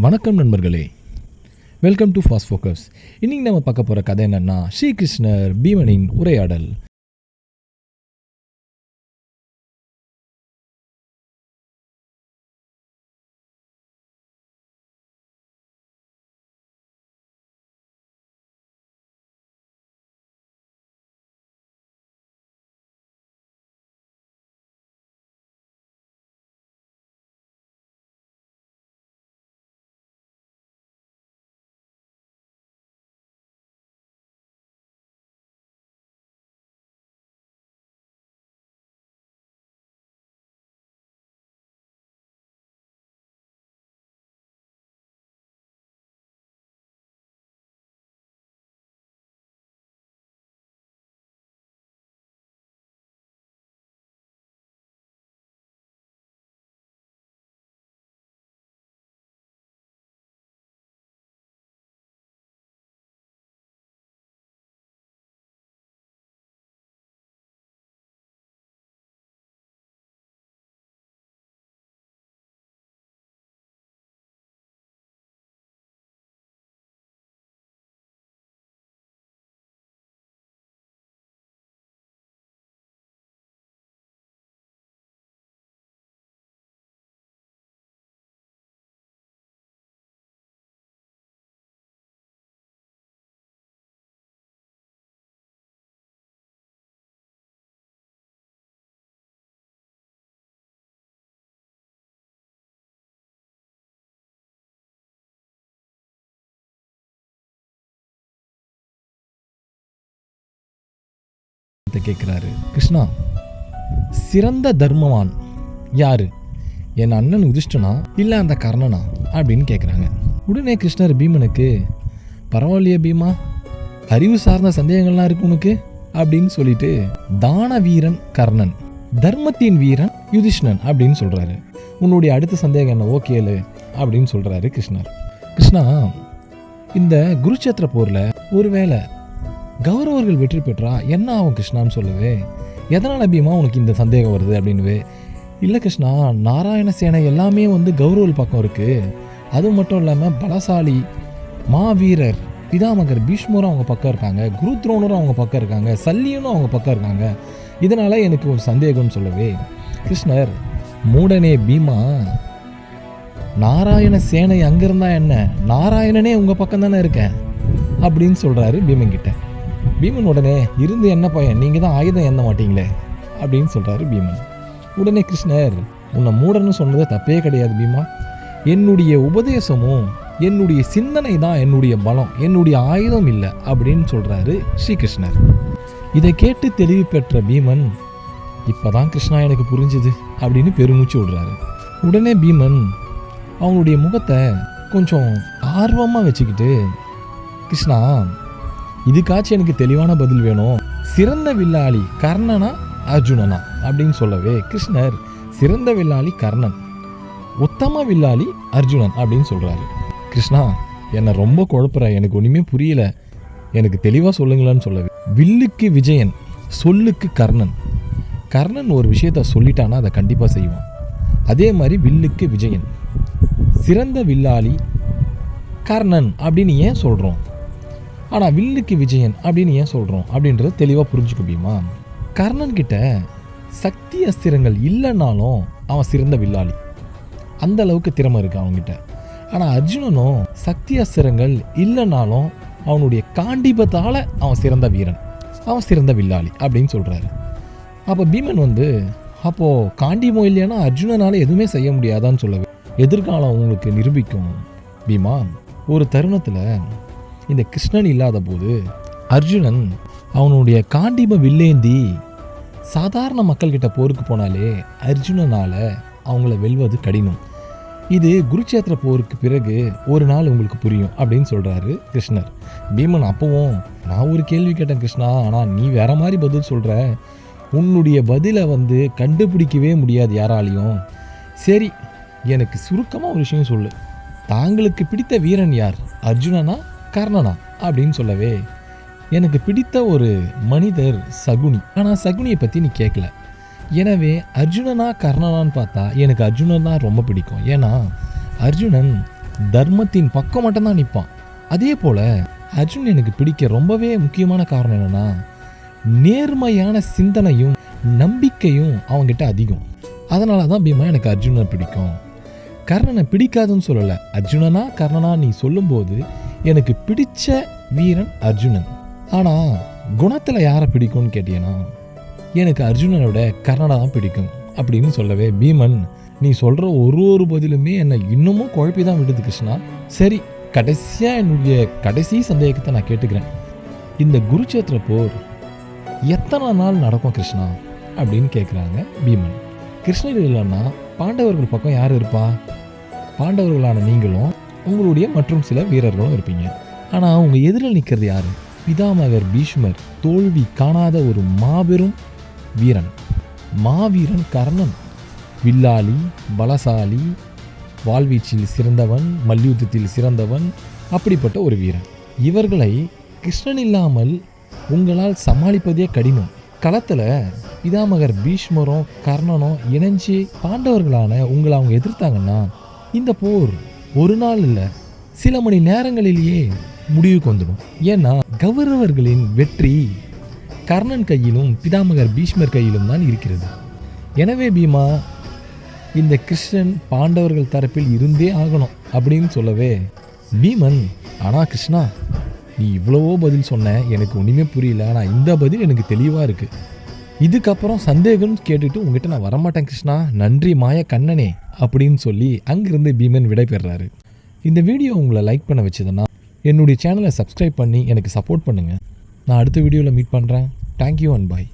வணக்கம் நண்பர்களே. Welcome to fast focus இன்றைக்கி நம்ம பார்க்க போகிற கதை என்னென்னா ஸ்ரீகிருஷ்ணர் பீமனின் உரையாடல். கேட்குறாரு. கிருஷ்ணா சிறந்த தர்மவான் யாரு? என் அண்ணன் உதிஷ்டனா இல்லை அந்த கர்ணனா? அப்படின்னு கேட்குறாங்க உடனே கிருஷ்ணர் பீமனுக்கு பரவாயில்லையே பீமா அறிவு சார்ந்த சந்தேகங்கள்லாம் இருக்கு உனக்கு? அப்படின்னு சொல்லிட்டு தான வீரன் கர்ணன் தர்மத்தின் வீரன் யுதிஷ்ணன் அப்படின்னு சொல்கிறாரு உன்னுடைய அடுத்த சந்தேகம் என்ன? ஓகேலு அப்படின்னு சொல்கிறாரு கிருஷ்ணர். கிருஷ்ணா இந்த குருச்சேத்திர போரில் ஒருவேளை கௌரவர்கள் வெற்றி பெற்றா என்ன ஆகும் கிருஷ்ணான்னு சொல்லவே? எதனால் பீமா உனக்கு இந்த சந்தேகம் வருது அப்படின்னுவே? இல்லை கிருஷ்ணா நாராயண சேனை எல்லாமே வந்து கௌரவல் பக்கம் இருக்குது அது மட்டும் இல்லாமல் பலசாலி மாவீரர் பிதாமகர் பீஷ்மரும் அவங்க பக்கம் இருக்காங்க. குரு துரோணரும் அவங்க பக்கம் இருக்காங்க. சல்லியனும் அவங்க பக்கம் இருக்காங்க. இதனால் எனக்கு ஒரு சந்தேகம்னு சொல்லவே. கிருஷ்ணர் மூடனே பீமா நாராயண சேனை அங்கே இருந்தால் என்ன? நாராயணனே உங்கள் பக்கம் தானே இருக்கேன். அப்படின்னு சொல்கிறாரு பீமன் கிட்ட. பீமன் உடனே இருந்து என்ன பையன்? நீங்கள் தான் ஆயுதம் ஏந்த மாட்டீங்களே? அப்படின்னு சொல்கிறாரு பீமன். உடனே கிருஷ்ணர் உன்னை மூடன்னு சொன்னது தப்பே கிடையாது பீமா. என்னுடைய உபதேசமும் என்னுடைய சிந்தனை தான் என்னுடைய பலம் என்னுடைய ஆயுதம் இல்லை அப்படின்னு சொல்கிறாரு ஸ்ரீகிருஷ்ணர். இதை கேட்டு தெளிவு பெற்ற பீமன் இப்போ தான் கிருஷ்ணா எனக்கு புரிஞ்சுது அப்படின்னு பெருமூச்சு விடுறாரு. உடனே பீமன் அவங்களுடைய முகத்தை கொஞ்சம் ஆர்வமாக வச்சுக்கிட்டு கிருஷ்ணா இதுக்காச்சும் எனக்கு தெளிவான பதில் வேணும். சிறந்த வில்லாளி கர்ணனா அர்ஜுனனா அப்படின்னு சொல்லவே கிருஷ்ணர் சிறந்த வில்லாளி கர்ணன் உத்தம வில்லாளி அர்ஜுனன் அப்படின்னு சொல்கிறாரு கிருஷ்ணா என்னை ரொம்ப குழப்புற எனக்கு ஒன்றுமே புரியல. எனக்கு தெளிவாக சொல்லுங்களேன்னு சொல்லவே. வில்லுக்கு விஜயன் சொல்லுக்கு கர்ணன். கர்ணன் ஒரு விஷயத்த சொல்லிட்டானா அதை கண்டிப்பாக செய்வான். அதே மாதிரி வில்லுக்கு விஜயன் சிறந்த வில்லாளி கர்ணன் அப்படின்னு ஏன் சொல்கிறோம் ஆனால் வில்லுக்கு விஜயன் அப்படின்னு ஏன் சொல்கிறோம் அப்படின்றத தெளிவாக புரிஞ்சுக்க முடியுமா? கர்ணன் கிட்ட சக்தி அஸ்திரங்கள் இல்லைன்னாலும் அவன் சிறந்த வில்லாளி. அந்த அளவுக்கு திறமை இருக்கு அவன்கிட்ட. ஆனால் அர்ஜுனனும் சக்தி அஸ்திரங்கள் இல்லைன்னாலும் அவனுடைய காண்டிபத்தால் அவன் சிறந்த வீரன். அவன் சிறந்த வில்லாளி அப்படின்னு சொல்கிறாரு அப்போ பீமன் வந்து அப்போது காண்டிமோ இல்லைன்னா அர்ஜுனனால் எதுவுமே செய்ய முடியாதான்னு சொல்லவே எதிர்காலம் உங்களுக்கு நிரூபிக்கும். பீமா ஒரு தருணத்தில் இந்த கிருஷ்ணன் இல்லாத போது அர்ஜுனன் அவனுடைய காண்டிப வில்லேந்தி சாதாரண மக்கள்கிட்ட போருக்கு போனாலே அர்ஜுனனால் அவங்கள வெல்வது கடினம். இது குருச்சேத்திர போருக்கு பிறகு ஒரு நாள் உங்களுக்கு புரியும் அப்படின்னு சொல்கிறாரு கிருஷ்ணர். பீமன் அப்பவும் நான் ஒரு கேள்வி கேட்டேன் கிருஷ்ணா ஆனால் நீ வேற மாதிரி பதில் சொல்கிற உன்னுடைய பதிலை வந்து கண்டுபிடிக்கவே முடியாது யாராலையும். சரி எனக்கு சுருக்கமாக ஒரு விஷயம் சொல்லு. தாங்களுக்கு பிடித்த வீரன் யார்? அர்ஜுனனா கர்ணனா அப்படின்னு சொல்லவே எனக்கு பிடித்த ஒரு மனிதர் சகுனி. ஆனால் சகுனியை பற்றி நீ கேட்கல எனவே அர்ஜுனனா கர்ணனான்னு பார்த்தா எனக்கு அர்ஜுனன் தான் ரொம்ப பிடிக்கும். ஏன்னா அர்ஜுனன் தர்மத்தின் பக்கம் மட்டும்தான் நிற்பான் அதே போல் அர்ஜுன் எனக்கு பிடிக்க ரொம்பவே முக்கியமான காரணம் என்னன்னா நேர்மையான சிந்தனையும் நம்பிக்கையும் அவங்ககிட்ட அதிகம். அதனால தான் பீமா எனக்கு அர்ஜுனை பிடிக்கும். கர்ணனை பிடிக்காதுன்னு சொல்லலை. அர்ஜுனனா கர்ணனா நீ சொல்லும்போது எனக்கு பிடிச்ச வீரன் அர்ஜுனன். ஆனால் குணத்தில் யாரை பிடிக்கும்னு கேட்டீங்கன்னா எனக்கு அர்ஜுனனோட விட கர்ணனை தான் பிடிக்கும் அப்படின்னு சொல்லவே பீமன் நீ சொல்கிற ஒரு ஒரு பதிலுமே என்னை இன்னமும் குழப்பி தான் விடுது கிருஷ்ணா. சரி கடைசியாக என்னுடைய கடைசி சந்தேகத்தை நான் கேட்டுக்கிறேன். இந்த குருச்சேத்திர போர் எத்தனை நாள் நடக்கும் கிருஷ்ணா? அப்படின்னு கேட்குறாங்க பீமன். கிருஷ்ணகிரி இல்லைன்னா பாண்டவர்கள் பக்கம் யார் இருப்பா? பாண்டவர்களான நீங்களும் உங்களுடைய மற்றும் சில வீரர்களும் இருப்பீங்க. ஆனால் அவங்க எதிரில் நிற்கிறது யார்? பிதாமகர் பீஷ்மர். தோல்வி காணாத ஒரு மாபெரும் வீரன். மாவீரன் கர்ணன். வில்லாளி பலசாலி வாழ்வீச்சில் சிறந்தவன் மல்யுத்தத்தில் சிறந்தவன் அப்படிப்பட்ட ஒரு வீரன். இவர்களை கிருஷ்ணன் இல்லாமல் உங்களால் சமாளிப்பதே கடினம். களத்தில் பிதாமகர் பீஷ்மரும் கர்ணனும் இணைஞ்சு பாண்டவர்களான உங்களை அவங்க எதிர்த்தாங்கன்னா இந்த போர் ஒரு நாள் இல்லை சில மணி நேரங்களிலேயே முடிவுக்கு வந்துடும். ஏன்னா கௌரவர்களின் வெற்றி கர்ணன் கையிலும் பிதாமகர் பீஷ்மர் கையிலும் தான் இருக்கிறது. எனவே பீமா இந்த கிருஷ்ணன் பாண்டவர்கள் தரப்பில் இருந்தே ஆகணும் அப்படின்னு சொல்லவே பீமன் ஆனால் கிருஷ்ணா நீ இவ்வளவோ பதில் சொன்ன எனக்கு ஒன்றுமே புரியல. ஆனால் இந்த பதில் எனக்கு தெளிவாக இருக்குது இதுக்கப்புறம் சந்தேகம்னு கேட்டுட்டு உங்ககிட்ட நான் வரமாட்டேன் கிருஷ்ணா. நன்றி மாய கண்ணனே அப்படின்னு சொல்லி அங்கிருந்து பீமன் விடைபெறாரு இந்த வீடியோ உங்களை லைக் பண்ண வச்சதுன்னா என்னுடைய சேனலை சப்ஸ்கிரைப் பண்ணி எனக்கு சப்போர்ட் பண்ணுங்கள் நான் அடுத்த வீடியோவில் மீட் பண்ணுறேன் தேங்க்யூ அண்ட் பாய்